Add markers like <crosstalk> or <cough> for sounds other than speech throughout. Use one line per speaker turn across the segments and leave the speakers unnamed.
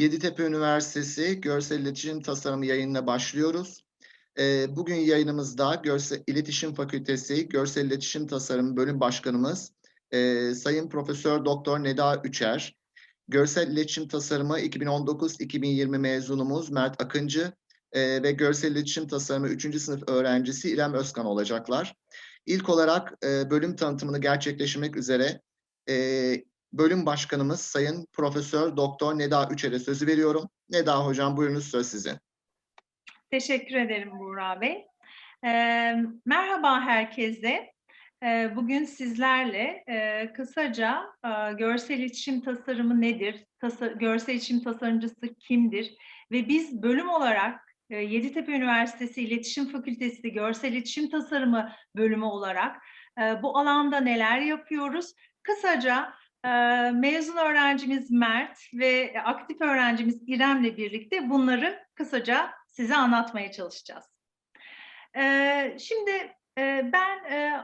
Yeditepe Üniversitesi Görsel İletişim Tasarımı yayınına başlıyoruz. Ee, bugün yayınımızda Görsel İletişim Fakültesi Görsel İletişim Tasarımı Bölüm Başkanımız e, Sayın Profesör Doktor Neda Üçer, Görsel İletişim Tasarımı 2019-2020 mezunumuz Mert Akıncı e, ve Görsel İletişim Tasarımı 3. sınıf öğrencisi İrem Özkan olacaklar. İlk olarak e, bölüm tanıtımını gerçekleştirmek üzere bölüm başkanımız Sayın Profesör Doktor Neda Üçer'e sözü veriyorum. Neda Hocam buyurunuz söz sizin.
Teşekkür ederim Buğra Bey. Ee, merhaba herkese. Ee, bugün sizlerle e, kısaca e, görsel iletişim tasarımı nedir, Tasa görsel iletişim tasarımcısı kimdir ve biz bölüm olarak e, Yeditepe Üniversitesi İletişim Fakültesi Görsel İletişim Tasarımı bölümü olarak e, bu alanda neler yapıyoruz? Kısaca e, mezun öğrencimiz Mert ve aktif öğrencimiz İrem'le birlikte bunları kısaca size anlatmaya çalışacağız. Şimdi e, ben e,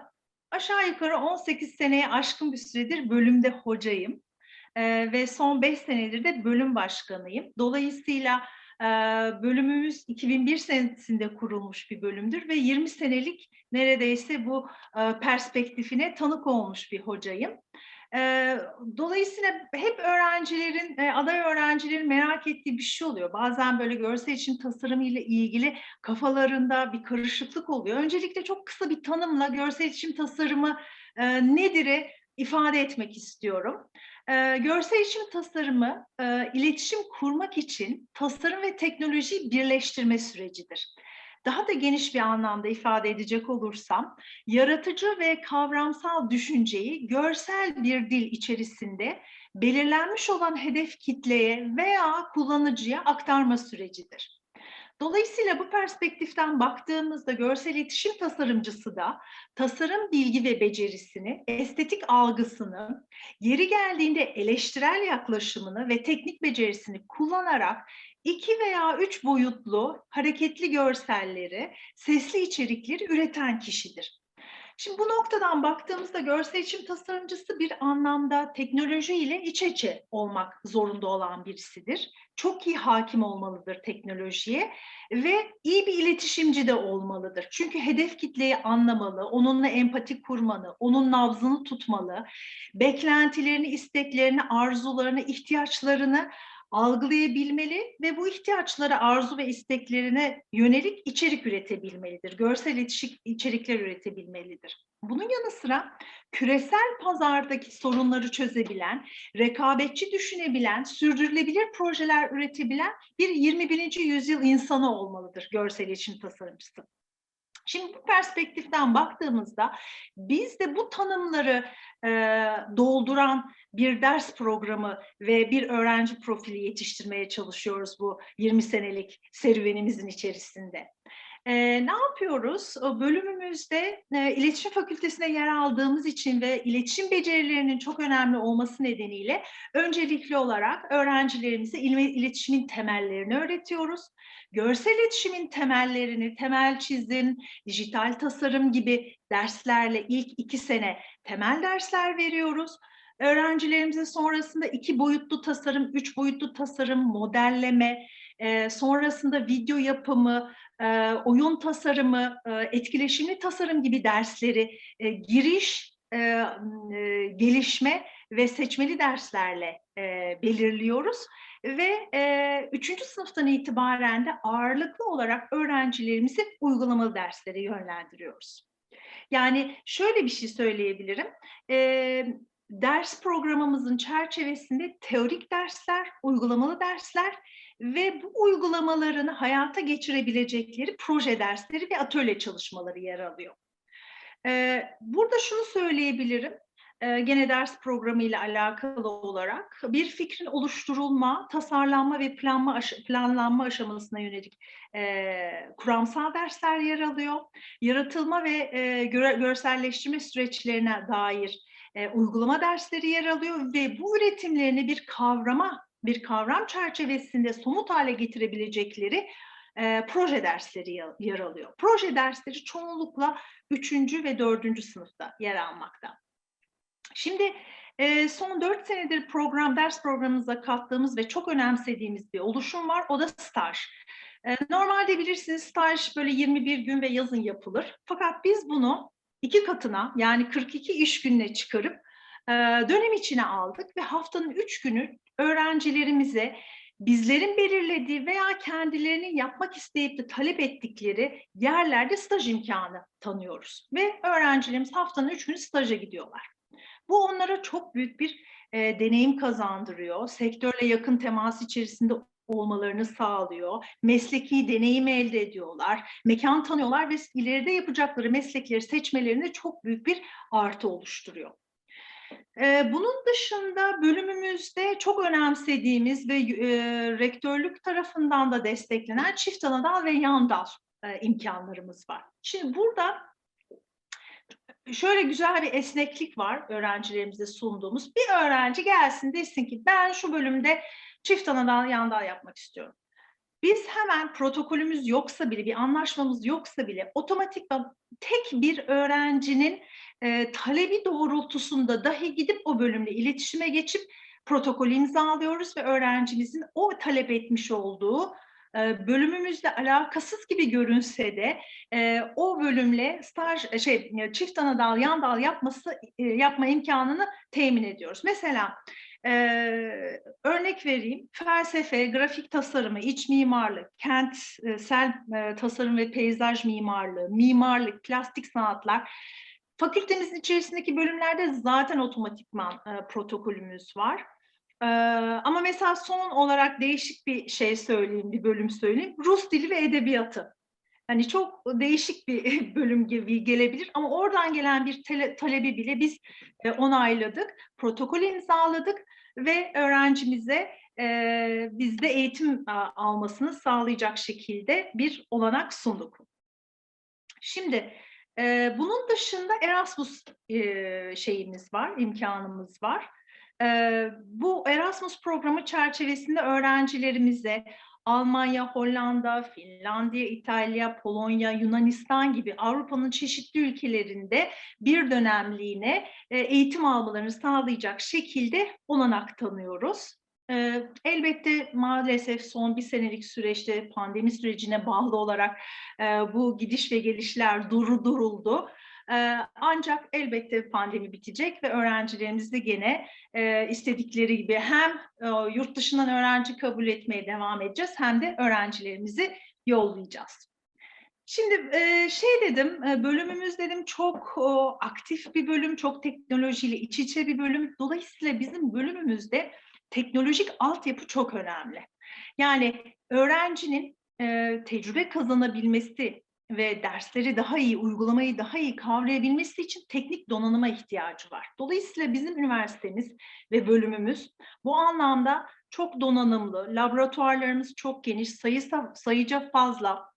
aşağı yukarı 18 seneye aşkın bir süredir bölümde hocayım e, ve son 5 senedir de bölüm başkanıyım. Dolayısıyla e, bölümümüz 2001 senesinde kurulmuş bir bölümdür ve 20 senelik neredeyse bu e, perspektifine tanık olmuş bir hocayım. Dolayısıyla hep öğrencilerin, aday öğrencilerin merak ettiği bir şey oluyor. Bazen böyle görsel için tasarım ile ilgili kafalarında bir karışıklık oluyor. Öncelikle çok kısa bir tanımla görsel iletişim tasarımı e, nedir'i ifade etmek istiyorum. E, görsel iletişim tasarımı e, iletişim kurmak için tasarım ve teknolojiyi birleştirme sürecidir. Daha da geniş bir anlamda ifade edecek olursam, yaratıcı ve kavramsal düşünceyi görsel bir dil içerisinde belirlenmiş olan hedef kitleye veya kullanıcıya aktarma sürecidir. Dolayısıyla bu perspektiften baktığımızda görsel iletişim tasarımcısı da tasarım bilgi ve becerisini, estetik algısını, yeri geldiğinde eleştirel yaklaşımını ve teknik becerisini kullanarak iki veya üç boyutlu hareketli görselleri, sesli içerikleri üreten kişidir. Şimdi bu noktadan baktığımızda görsel iletişim tasarımcısı bir anlamda teknoloji ile iç içe olmak zorunda olan birisidir. Çok iyi hakim olmalıdır teknolojiye ve iyi bir iletişimci de olmalıdır. Çünkü hedef kitleyi anlamalı, onunla empati kurmalı, onun nabzını tutmalı, beklentilerini, isteklerini, arzularını, ihtiyaçlarını algılayabilmeli ve bu ihtiyaçları, arzu ve isteklerine yönelik içerik üretebilmelidir. Görsel iletişim içerikler üretebilmelidir. Bunun yanı sıra küresel pazardaki sorunları çözebilen, rekabetçi düşünebilen, sürdürülebilir projeler üretebilen bir 21. yüzyıl insanı olmalıdır görsel iletişim tasarımcısı. Şimdi bu perspektiften baktığımızda biz de bu tanımları e, dolduran bir ders programı ve bir öğrenci profili yetiştirmeye çalışıyoruz bu 20 senelik serüvenimizin içerisinde. Ee, ne yapıyoruz? Bölümümüzde e, iletişim fakültesine yer aldığımız için ve iletişim becerilerinin çok önemli olması nedeniyle öncelikli olarak öğrencilerimize iletişimin temellerini öğretiyoruz. Görsel iletişimin temellerini, temel çizim, dijital tasarım gibi derslerle ilk iki sene temel dersler veriyoruz. Öğrencilerimize sonrasında iki boyutlu tasarım, üç boyutlu tasarım, modelleme, e, sonrasında video yapımı, e, oyun tasarımı, e, etkileşimli tasarım gibi dersleri e, giriş, gelişme ve seçmeli derslerle belirliyoruz. Ve üçüncü sınıftan itibaren de ağırlıklı olarak öğrencilerimizi uygulamalı derslere yönlendiriyoruz. Yani şöyle bir şey söyleyebilirim. Ders programımızın çerçevesinde teorik dersler, uygulamalı dersler ve bu uygulamalarını hayata geçirebilecekleri proje dersleri ve atölye çalışmaları yer alıyor. Ee, burada şunu söyleyebilirim, ee, gene ders programı ile alakalı olarak bir fikrin oluşturulma, tasarlanma ve planma planlanma aşamasına yönelik e, kuramsal dersler yer alıyor. Yaratılma ve e, gör görselleştirme süreçlerine dair e, uygulama dersleri yer alıyor ve bu üretimlerini bir kavrama, bir kavram çerçevesinde somut hale getirebilecekleri e, proje dersleri yer alıyor. Proje dersleri çoğunlukla üçüncü ve dördüncü sınıfta yer almakta. Şimdi Eee, son 4 senedir program, ders programımıza kattığımız ve çok önemsediğimiz bir oluşum var. O da staj. Eee, normalde bilirsiniz staj böyle 21 gün ve yazın yapılır. Fakat biz bunu 2 katına yani 42 iş gününe çıkarıp dönem içine aldık ve haftanın 3 günü öğrencilerimize bizlerin belirlediği veya kendilerinin yapmak isteyip de talep ettikleri yerlerde staj imkanı tanıyoruz. Ve öğrencilerimiz haftanın 3 günü staja gidiyorlar. Bu onlara çok büyük bir eee, deneyim kazandırıyor. Sektörle yakın temas içerisinde olmalarını sağlıyor. Mesleki deneyim elde ediyorlar. Mekan tanıyorlar ve ileride yapacakları meslekleri seçmelerinde çok büyük bir artı oluşturuyor. Bunun dışında bölümümüzde çok önemsediğimiz ve rektörlük tarafından da desteklenen çift anadal ve yan dal imkanlarımız var. Şimdi burada şöyle güzel bir esneklik var öğrencilerimize sunduğumuz. Bir öğrenci gelsin desin ki ben şu bölümde çift anadal yan dal yapmak istiyorum. Biz hemen protokolümüz yoksa bile, bir anlaşmamız yoksa bile otomatikman tek bir öğrencinin eee, talebi doğrultusunda dahi gidip o bölümle iletişime geçip protokol imzalıyoruz ve öğrencimizin o talep etmiş olduğu bölümümüzle alakasız gibi görünse de eee, o bölümle staj şey çift ana dal yan dal yapması eee, yapma imkanını temin ediyoruz. Mesela eee, örnek vereyim felsefe, grafik tasarımı, iç mimarlık, kentsel tasarım ve peyzaj mimarlığı, mimarlık, plastik sanatlar fakültemizin içerisindeki bölümlerde zaten otomatikman eee, protokolümüz var. Eee, ama mesela son olarak değişik bir şey söyleyeyim, bir bölüm söyleyeyim. Rus dili ve edebiyatı. Hani çok değişik bir <laughs> bölüm gibi gelebilir ama oradan gelen bir tele- talebi bile biz e, onayladık, protokol imzaladık ve öğrencimize e, bizde eğitim a, almasını sağlayacak şekilde bir olanak sunduk. Şimdi e, bunun dışında Erasmus e, şeyimiz var, imkanımız var. Eee, bu Erasmus programı çerçevesinde öğrencilerimize Almanya, Hollanda, Finlandiya, İtalya, Polonya, Yunanistan gibi Avrupa'nın çeşitli ülkelerinde bir dönemliğine e, eğitim almalarını sağlayacak şekilde olanak tanıyoruz. Eee, elbette maalesef son bir senelik süreçte pandemi sürecine bağlı olarak eee, bu gidiş ve gelişler durduruldu. Eee, ancak elbette pandemi bitecek ve öğrencilerimiz de gene eee, istedikleri gibi hem eee, yurt dışından öğrenci kabul etmeye devam edeceğiz hem de öğrencilerimizi yollayacağız. Şimdi şey dedim, bölümümüz dedim çok aktif bir bölüm, çok teknolojiyle iç içe bir bölüm. Dolayısıyla bizim bölümümüzde teknolojik altyapı çok önemli. Yani öğrencinin eee, tecrübe kazanabilmesi ve dersleri daha iyi, uygulamayı daha iyi kavrayabilmesi için teknik donanıma ihtiyacı var. Dolayısıyla bizim üniversitemiz ve bölümümüz bu anlamda çok donanımlı, laboratuvarlarımız çok geniş, sayısa, sayıca fazla.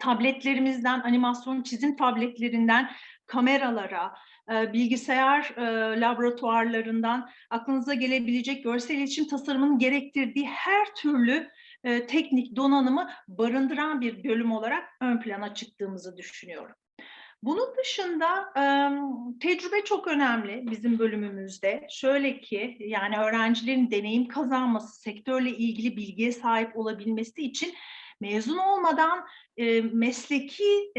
Tabletlerimizden, animasyon çizim tabletlerinden kameralara, e, bilgisayar laboratuvarlarından aklınıza gelebilecek görsel iletişim tasarımının gerektirdiği her türlü teknik donanımı barındıran bir bölüm olarak ön plana çıktığımızı düşünüyorum. Bunun dışında tecrübe çok önemli bizim bölümümüzde. Şöyle ki yani öğrencilerin deneyim kazanması, sektörle ilgili bilgiye sahip olabilmesi için mezun olmadan mesleki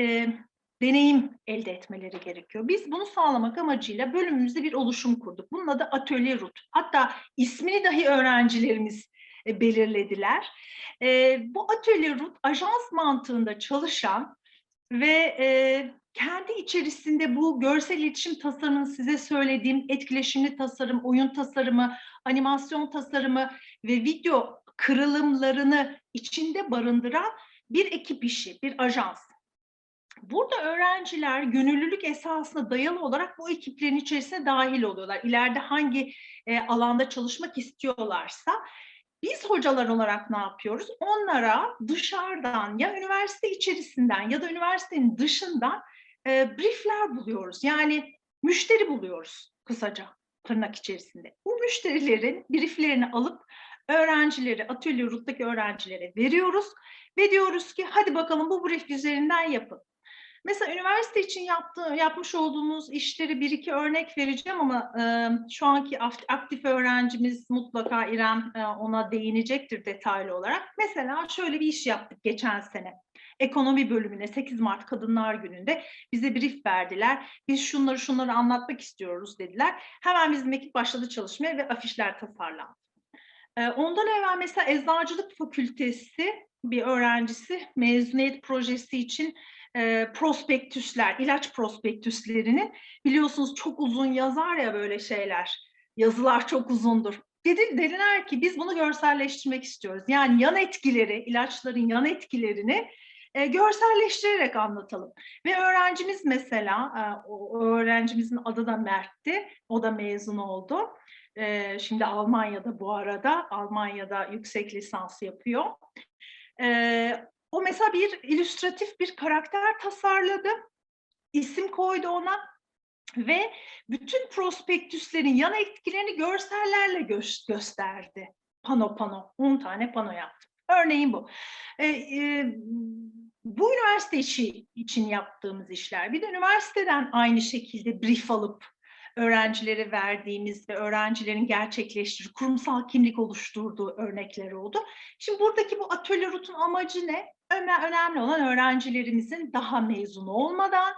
deneyim elde etmeleri gerekiyor. Biz bunu sağlamak amacıyla bölümümüzde bir oluşum kurduk. Bunun adı Atölye Rut. Hatta ismini dahi öğrencilerimiz e, belirlediler. E, bu Atölye Rut ajans mantığında çalışan ve e, kendi içerisinde bu görsel iletişim tasarımını size söylediğim etkileşimli tasarım, oyun tasarımı, animasyon tasarımı ve video kırılımlarını içinde barındıran bir ekip işi, bir ajans. Burada öğrenciler gönüllülük esasına dayalı olarak bu ekiplerin içerisine dahil oluyorlar. İleride hangi e, alanda çalışmak istiyorlarsa biz hocalar olarak ne yapıyoruz? Onlara dışarıdan ya üniversite içerisinden ya da üniversitenin dışından e, briefler buluyoruz. Yani müşteri buluyoruz kısaca tırnak içerisinde. Bu müşterilerin brieflerini alıp öğrencileri, atölye yurttaki öğrencilere veriyoruz ve diyoruz ki hadi bakalım bu brief üzerinden yapın. Mesela üniversite için yaptığı, yapmış olduğumuz işleri bir iki örnek vereceğim ama e, şu anki aktif öğrencimiz mutlaka İrem e, ona değinecektir detaylı olarak. Mesela şöyle bir iş yaptık geçen sene. Ekonomi bölümüne 8 Mart Kadınlar Günü'nde bize brief verdiler. Biz şunları şunları anlatmak istiyoruz dediler. Hemen bizim ekip başladı çalışmaya ve afişler tasarlandı. E, ondan evvel mesela Eczacılık Fakültesi bir öğrencisi mezuniyet projesi için e, prospektüsler, ilaç prospektüslerini biliyorsunuz çok uzun yazar ya böyle şeyler. Yazılar çok uzundur. Dedi, dediler ki biz bunu görselleştirmek istiyoruz. Yani yan etkileri, ilaçların yan etkilerini e, görselleştirerek anlatalım. Ve öğrencimiz mesela, e, o öğrencimizin adı da Mert'ti. O da mezun oldu. E, şimdi Almanya'da bu arada, Almanya'da yüksek lisans yapıyor. E, o mesela bir illüstratif bir karakter tasarladı. isim koydu ona ve bütün prospektüslerin yan etkilerini görsellerle gö- gösterdi. Pano pano, 10 tane pano yaptı. Örneğin bu. Ee, e, bu üniversite işi için yaptığımız işler. Bir de üniversiteden aynı şekilde brief alıp öğrencilere verdiğimiz ve öğrencilerin gerçekleştirdiği, kurumsal kimlik oluşturduğu örnekler oldu. Şimdi buradaki bu atölye rutun amacı ne? Öne- Önemli olan öğrencilerimizin daha mezun olmadan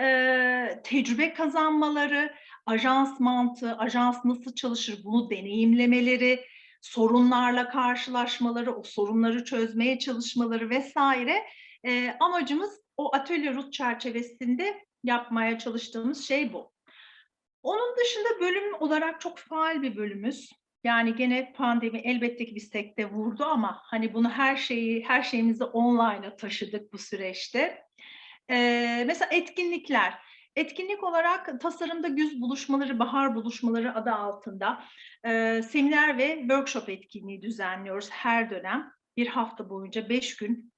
e, tecrübe kazanmaları, ajans mantığı, ajans nasıl çalışır bunu deneyimlemeleri, sorunlarla karşılaşmaları, o sorunları çözmeye çalışmaları vesaire. E, amacımız o atölye rut çerçevesinde yapmaya çalıştığımız şey bu. Onun dışında bölüm olarak çok faal bir bölümüz. Yani gene pandemi elbette ki bir sekte vurdu ama hani bunu her şeyi, her şeyimizi online'a taşıdık bu süreçte. Ee, mesela etkinlikler. Etkinlik olarak tasarımda güz buluşmaları, bahar buluşmaları adı altında e, seminer ve workshop etkinliği düzenliyoruz her dönem. Bir hafta boyunca beş gün,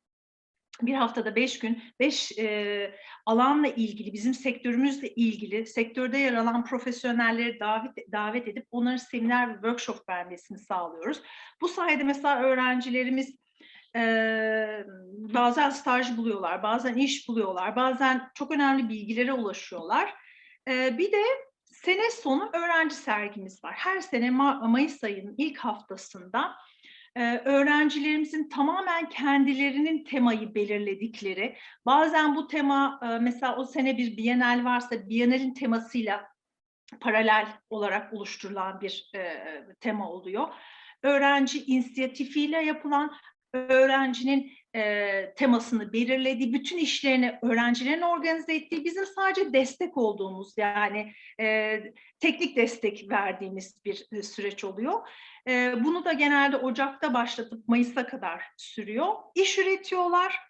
bir haftada beş gün, beş e, alanla ilgili, bizim sektörümüzle ilgili, sektörde yer alan profesyonelleri davet, davet edip onların seminer ve workshop vermesini sağlıyoruz. Bu sayede mesela öğrencilerimiz Eee, bazen staj buluyorlar, bazen iş buluyorlar, bazen çok önemli bilgilere ulaşıyorlar. Eee, bir de sene sonu öğrenci sergimiz var. Her sene Ma- Mayıs ayının ilk haftasında öğrencilerimizin tamamen kendilerinin temayı belirledikleri, bazen bu tema mesela o sene bir Bienal varsa Bienal'in temasıyla paralel olarak oluşturulan bir tema oluyor. Öğrenci inisiyatifiyle yapılan öğrencinin e, temasını belirlediği, bütün işlerini öğrencilerin organize ettiği, bizim sadece destek olduğumuz yani e, teknik destek verdiğimiz bir süreç oluyor. E, bunu da genelde Ocak'ta başlatıp Mayıs'a kadar sürüyor. İş üretiyorlar.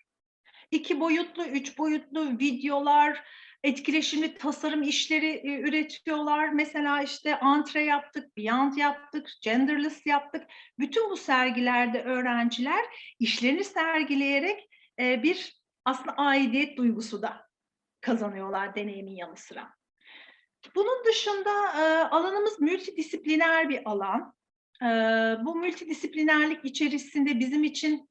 İki boyutlu, üç boyutlu videolar, etkileşimli tasarım işleri e, üretiyorlar. Mesela işte antre yaptık, beyond yaptık, genderless yaptık. Bütün bu sergilerde öğrenciler işlerini sergileyerek e, bir aslında aidiyet duygusu da kazanıyorlar deneyimin yanı sıra. Bunun dışında e, alanımız multidisipliner bir alan. E, bu multidisiplinerlik içerisinde bizim için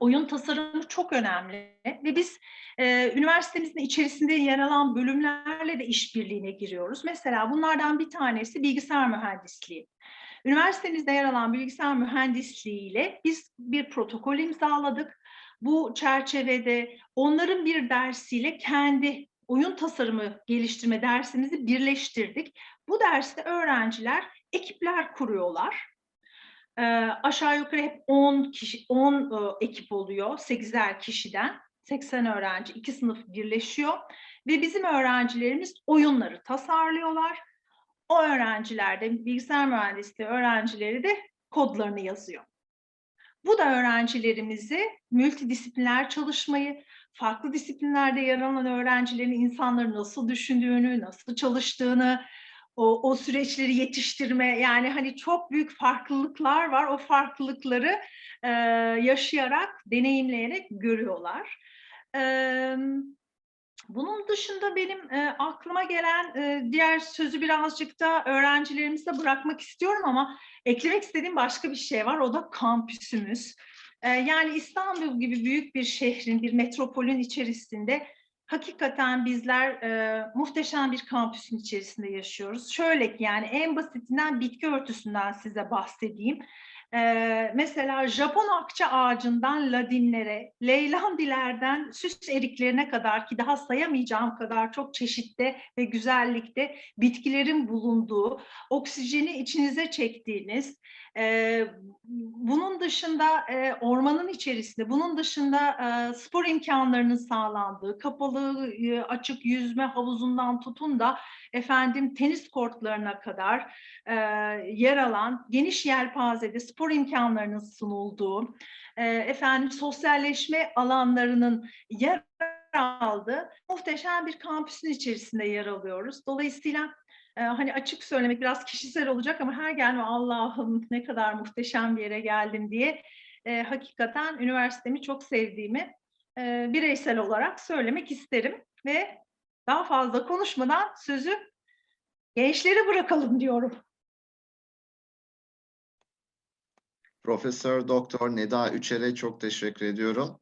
oyun tasarımı çok önemli ve biz e, üniversitemizin içerisinde yer alan bölümlerle de işbirliğine giriyoruz. Mesela bunlardan bir tanesi bilgisayar mühendisliği. Üniversitemizde yer alan bilgisayar mühendisliği ile biz bir protokol imzaladık. Bu çerçevede onların bir dersiyle kendi oyun tasarımı geliştirme dersimizi birleştirdik. Bu derste öğrenciler ekipler kuruyorlar. Ee, aşağı yukarı hep 10 kişi 10 e, ekip oluyor 8'er kişiden 80 öğrenci iki sınıf birleşiyor ve bizim öğrencilerimiz oyunları tasarlıyorlar. O öğrenciler de bilgisayar mühendisliği öğrencileri de kodlarını yazıyor. Bu da öğrencilerimizi multidisipliner çalışmayı, farklı disiplinlerde yer alan öğrencilerin insanları nasıl düşündüğünü, nasıl çalıştığını, o, o süreçleri yetiştirme yani hani çok büyük farklılıklar var. O farklılıkları e, yaşayarak, deneyimleyerek görüyorlar. E, bunun dışında benim e, aklıma gelen e, diğer sözü birazcık da öğrencilerimize bırakmak istiyorum ama eklemek istediğim başka bir şey var. O da kampüsümüz. Ee, yani İstanbul gibi büyük bir şehrin, bir metropolün içerisinde hakikaten bizler e, muhteşem bir kampüsün içerisinde yaşıyoruz. Şöyle ki yani en basitinden bitki örtüsünden size bahsedeyim. Ee, mesela Japon akça ağacından ladinlere, leylandilerden süs eriklerine kadar ki daha sayamayacağım kadar çok çeşitte ve güzellikte bitkilerin bulunduğu, oksijeni içinize çektiğiniz, e, dışında e, ormanın içerisinde, bunun dışında e, spor imkanlarının sağlandığı, kapalı, e, açık yüzme havuzundan tutun da efendim tenis kortlarına kadar e, yer alan geniş yelpazede spor imkanlarının sunulduğu, e, efendim sosyalleşme alanlarının yer aldığı muhteşem bir kampüsün içerisinde yer alıyoruz. Dolayısıyla e, hani açık söylemek biraz kişisel olacak ama her gelme Allah'ım ne kadar muhteşem bir yere geldim diye e, hakikaten üniversitemi çok sevdiğimi e, bireysel olarak söylemek isterim ve daha fazla konuşmadan sözü gençlere bırakalım diyorum.
Profesör Doktor Neda Üçer'e çok teşekkür ediyorum.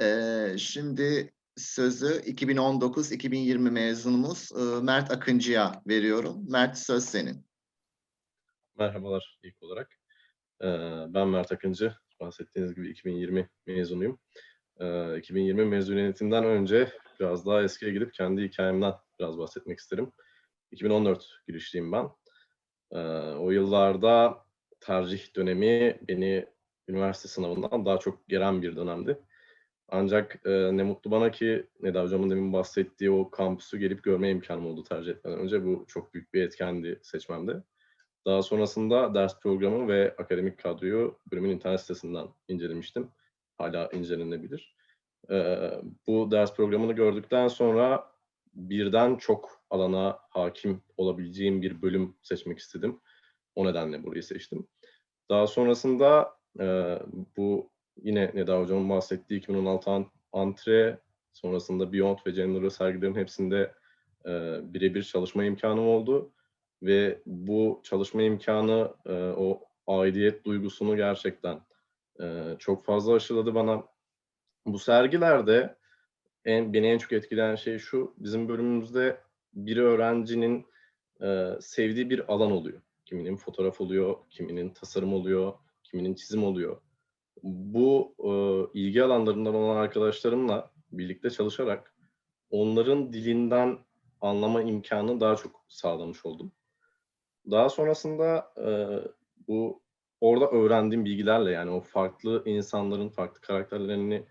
Ee, şimdi sözü 2019-2020 mezunumuz e, Mert Akıncı'ya veriyorum. Mert söz senin.
Merhabalar ilk olarak. Ee, Ben Mert Akıncı. Bahsettiğiniz gibi 2020 mezunuyum. Ee, 2020 mezuniyetinden önce biraz daha eskiye gidip kendi hikayemden biraz bahsetmek isterim. 2014 girişliyim ben. O yıllarda tercih dönemi beni üniversite sınavından daha çok geren bir dönemdi. Ancak e, ne mutlu bana ki Neda Hocam'ın demin bahsettiği o kampüsü gelip görme imkanım oldu tercih etmeden önce. Bu çok büyük bir etkendi seçmemde. Daha sonrasında ders programı ve akademik kadroyu bölümün internet sitesinden incelemiştim. Hala incelenebilir. Ee, bu ders programını gördükten sonra birden çok alana hakim olabileceğim bir bölüm seçmek istedim. O nedenle burayı seçtim. Daha sonrasında e, bu yine Neda Hocam'ın bahsettiği 2016 an- antre, sonrasında Beyond ve General sergilerin hepsinde e, birebir çalışma imkanım oldu ve bu çalışma imkanı e, o aidiyet duygusunu gerçekten e, çok fazla aşıladı bana. Bu sergilerde en, beni en çok etkileyen şey şu, bizim bölümümüzde bir öğrencinin e, sevdiği bir alan oluyor. Kiminin fotoğraf oluyor, kiminin tasarım oluyor, kiminin çizim oluyor. Bu e, ilgi alanlarından olan arkadaşlarımla birlikte çalışarak onların dilinden anlama imkanı daha çok sağlamış oldum. Daha sonrasında e, bu orada öğrendiğim bilgilerle yani o farklı insanların farklı karakterlerini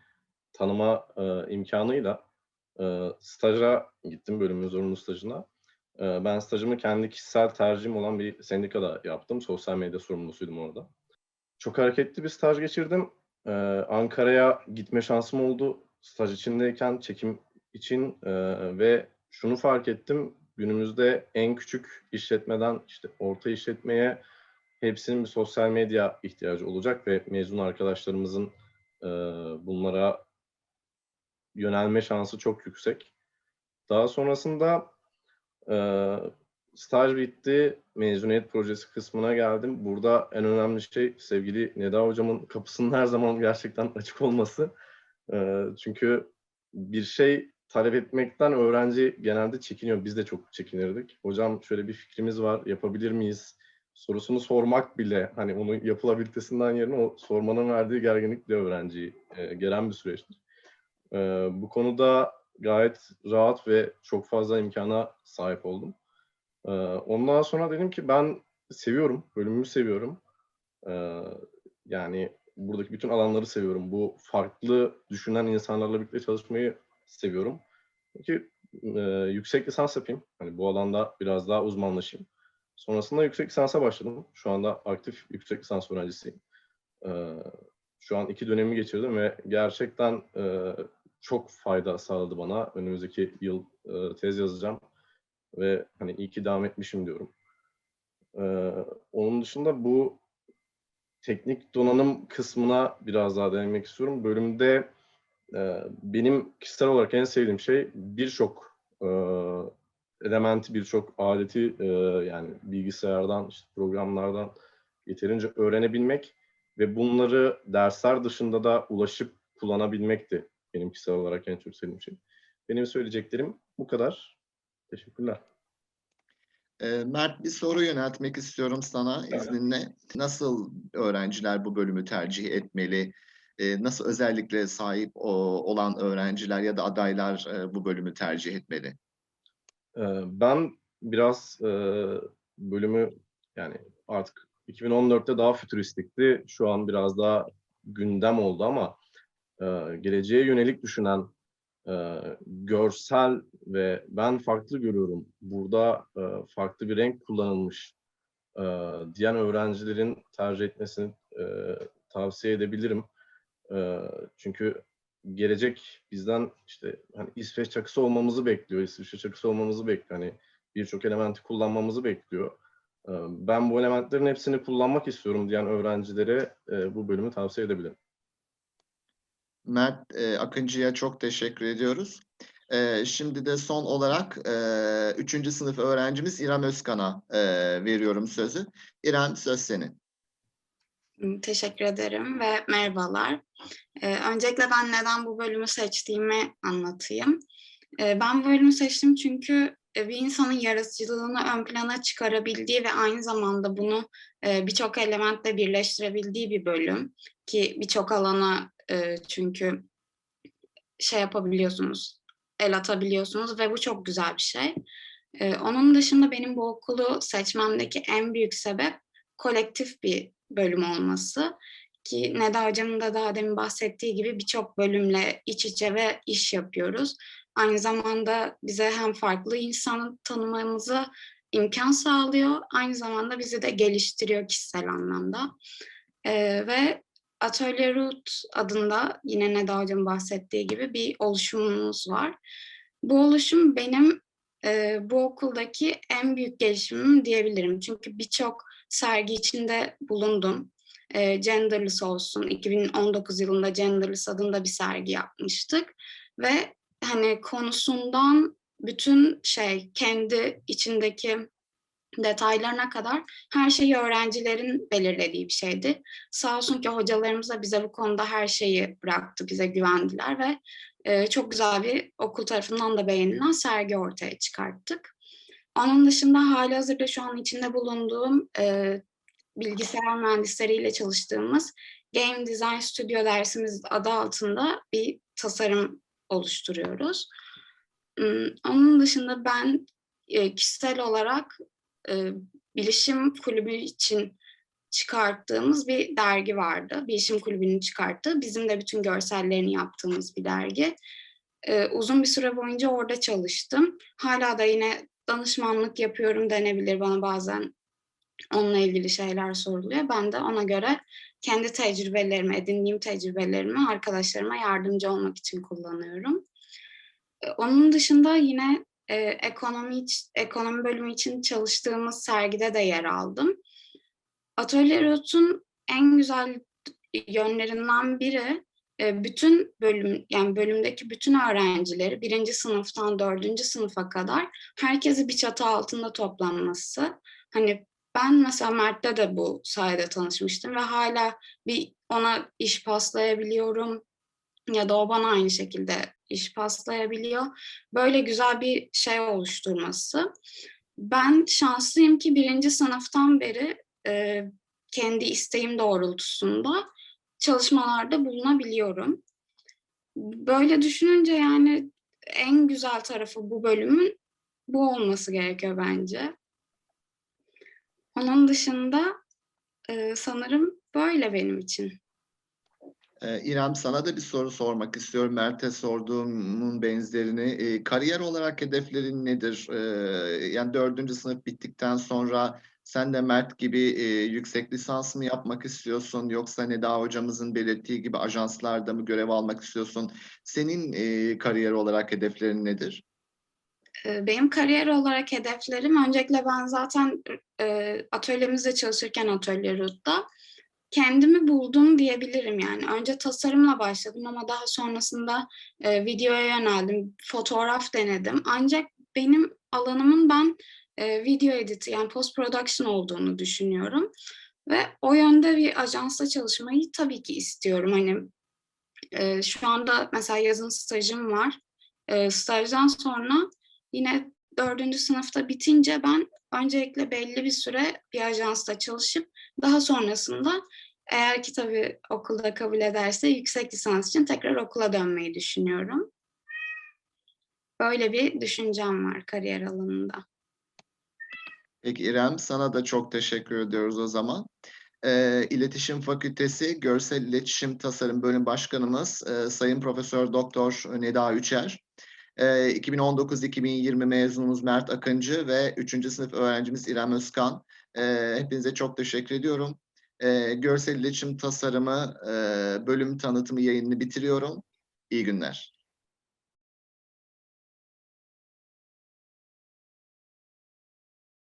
tanıma e, imkanıyla e, staja gittim bölümün zorunlu stajına. E, ben stajımı kendi kişisel tercihim olan bir sendikada yaptım. Sosyal medya sorumlusuydum orada. Çok hareketli bir staj geçirdim. E, Ankara'ya gitme şansım oldu. Staj içindeyken çekim için e, ve şunu fark ettim. Günümüzde en küçük işletmeden işte orta işletmeye hepsinin bir sosyal medya ihtiyacı olacak ve mezun arkadaşlarımızın e, bunlara yönelme şansı çok yüksek. Daha sonrasında e, staj bitti, mezuniyet projesi kısmına geldim. Burada en önemli şey sevgili Neda hocamın kapısının her zaman gerçekten açık olması. E, çünkü bir şey talep etmekten öğrenci genelde çekiniyor. Biz de çok çekinirdik. Hocam şöyle bir fikrimiz var, yapabilir miyiz? Sorusunu sormak bile hani onun yapılabilitesinden yerine o sormanın verdiği gerginlikle öğrenciyi e, gelen bir süreçtir. E, bu konuda gayet rahat ve çok fazla imkana sahip oldum. E, ondan sonra dedim ki ben seviyorum, bölümümü seviyorum. E, yani buradaki bütün alanları seviyorum. Bu farklı düşünen insanlarla birlikte çalışmayı seviyorum. Peki e, yüksek lisans yapayım. Hani bu alanda biraz daha uzmanlaşayım. Sonrasında yüksek lisansa başladım. Şu anda aktif yüksek lisans öğrencisiyim. E, şu an iki dönemi geçirdim ve gerçekten e, çok fayda sağladı bana. Önümüzdeki yıl e, tez yazacağım ve hani iyi ki devam etmişim diyorum. E, onun dışında bu teknik donanım kısmına biraz daha değinmek istiyorum. Bölümde e, benim kişisel olarak en sevdiğim şey birçok e, elementi, birçok aleti e, yani bilgisayardan, işte programlardan yeterince öğrenebilmek ve bunları dersler dışında da ulaşıp kullanabilmekti benim kişisel olarak en çok sevdiğim şey. Benim söyleyeceklerim bu kadar. Teşekkürler.
Ee, Mert bir soru yöneltmek istiyorum sana izninle. Nasıl öğrenciler bu bölümü tercih etmeli? Ee, nasıl özellikle sahip olan öğrenciler ya da adaylar e, bu bölümü tercih etmeli?
Ee, Ben biraz e, bölümü yani artık 2014'te daha fütüristikti. Şu an biraz daha gündem oldu ama e, geleceğe yönelik düşünen e, görsel ve ben farklı görüyorum. Burada e, farklı bir renk kullanılmış e, diyen öğrencilerin tercih etmesini e, tavsiye edebilirim. E, çünkü gelecek bizden işte hani İsveç çakısı olmamızı bekliyor, İsviçre çakısı olmamızı bekliyor. Hani birçok elementi kullanmamızı bekliyor. Ben bu elementlerin hepsini kullanmak istiyorum diyen öğrencilere bu bölümü tavsiye edebilirim.
Mert e, Akıncı'ya çok teşekkür ediyoruz. E, şimdi de son olarak e, 3. sınıf öğrencimiz İrem Özkan'a e, veriyorum sözü. İrem söz senin.
Teşekkür ederim ve merhabalar. Ee, öncelikle ben neden bu bölümü seçtiğimi anlatayım. Ee, ben bu bölümü seçtim çünkü bir insanın yaratıcılığını ön plana çıkarabildiği ve aynı zamanda bunu e, birçok elementle birleştirebildiği bir bölüm. Ki birçok alana e, çünkü şey yapabiliyorsunuz, el atabiliyorsunuz ve bu çok güzel bir şey. Onun dışında benim bu okulu seçmemdeki en büyük sebep kolektif bir bölüm olması ki Neda Hocam'ın da daha demin bahsettiği gibi birçok bölümle iç içe ve iş yapıyoruz. Aynı zamanda bize hem farklı insanı tanımamızı imkan sağlıyor, aynı zamanda bizi de geliştiriyor kişisel anlamda. Ee, ve Atölye Root adında yine Neda Hocam bahsettiği gibi bir oluşumumuz var. Bu oluşum benim e, bu okuldaki en büyük gelişimim diyebilirim. Çünkü birçok sergi içinde bulundum. E, Genderless olsun, 2019 yılında Genderless adında bir sergi yapmıştık. Ve hani konusundan bütün şey kendi içindeki detaylarına kadar her şeyi öğrencilerin belirlediği bir şeydi. Sağ olsun ki hocalarımız da bize bu konuda her şeyi bıraktı, bize güvendiler ve e, çok güzel bir okul tarafından da beğenilen sergi ortaya çıkarttık. Onun dışında hali hazırda şu an içinde bulunduğum e, bilgisayar mühendisleriyle çalıştığımız Game Design Studio dersimiz adı altında bir tasarım oluşturuyoruz. Onun dışında ben e, kişisel olarak e, bilişim kulübü için çıkarttığımız bir dergi vardı. Bilişim kulübünün çıkarttığı, bizim de bütün görsellerini yaptığımız bir dergi. E, uzun bir süre boyunca orada çalıştım. Hala da yine danışmanlık yapıyorum denebilir bana bazen onunla ilgili şeyler soruluyor. Ben de ona göre kendi tecrübelerimi, edindiğim tecrübelerimi arkadaşlarıma yardımcı olmak için kullanıyorum. E, Onun dışında yine e, ekonomi ekonomi bölümü için çalıştığımız sergide de yer aldım. Atölye Root'un en güzel yönlerinden biri e, bütün bölüm yani bölümdeki bütün öğrencileri birinci sınıftan dördüncü sınıfa kadar herkesi bir çatı altında toplanması. Hani ben mesela Mert'le de bu sayede tanışmıştım ve hala bir ona iş paslayabiliyorum ya da o bana aynı şekilde iş paslayabiliyor. Böyle güzel bir şey oluşturması. Ben şanslıyım ki birinci sınıftan beri e, kendi isteğim doğrultusunda çalışmalarda bulunabiliyorum. Böyle düşününce yani en güzel tarafı bu bölümün bu olması gerekiyor bence. Onun dışında e, sanırım böyle benim için.
Ee, İrem sana da bir soru sormak istiyorum. Mert'e sorduğumun benzerini. Ee, kariyer olarak hedeflerin nedir? Ee, yani dördüncü sınıf bittikten sonra sen de Mert gibi e, yüksek lisans mı yapmak istiyorsun? Yoksa Neda hocamızın belirttiği gibi ajanslarda mı görev almak istiyorsun? Senin e, kariyer olarak hedeflerin nedir?
E, Benim kariyer olarak hedeflerim öncelikle ben zaten e, atölyemizde çalışırken Atölye Root'ta kendimi buldum diyebilirim yani. Önce tasarımla başladım ama daha sonrasında e, videoya yöneldim, fotoğraf denedim. Ancak benim alanımın ben e, video editi yani post production olduğunu düşünüyorum. Ve o yönde bir ajansta çalışmayı tabii ki istiyorum. Hani e, şu anda mesela yazın stajım var. E, stajdan sonra yine dördüncü sınıfta bitince ben öncelikle belli bir süre bir ajansta çalışıp daha sonrasında eğer ki tabii okulda kabul ederse yüksek lisans için tekrar okula dönmeyi düşünüyorum. Böyle bir düşüncem var kariyer alanında.
Peki İrem, sana da çok teşekkür ediyoruz o zaman. Ee, İletişim Fakültesi Görsel İletişim Tasarım Bölüm Başkanımız e, Sayın Profesör Doktor Neda Üçer. Ee, 2019-2020 mezunumuz Mert Akıncı ve 3. sınıf öğrencimiz İrem Özkan. Ee, hepinize çok teşekkür ediyorum. Ee, Görsel İletişim Tasarımı e, bölüm tanıtımı yayınını bitiriyorum. İyi günler.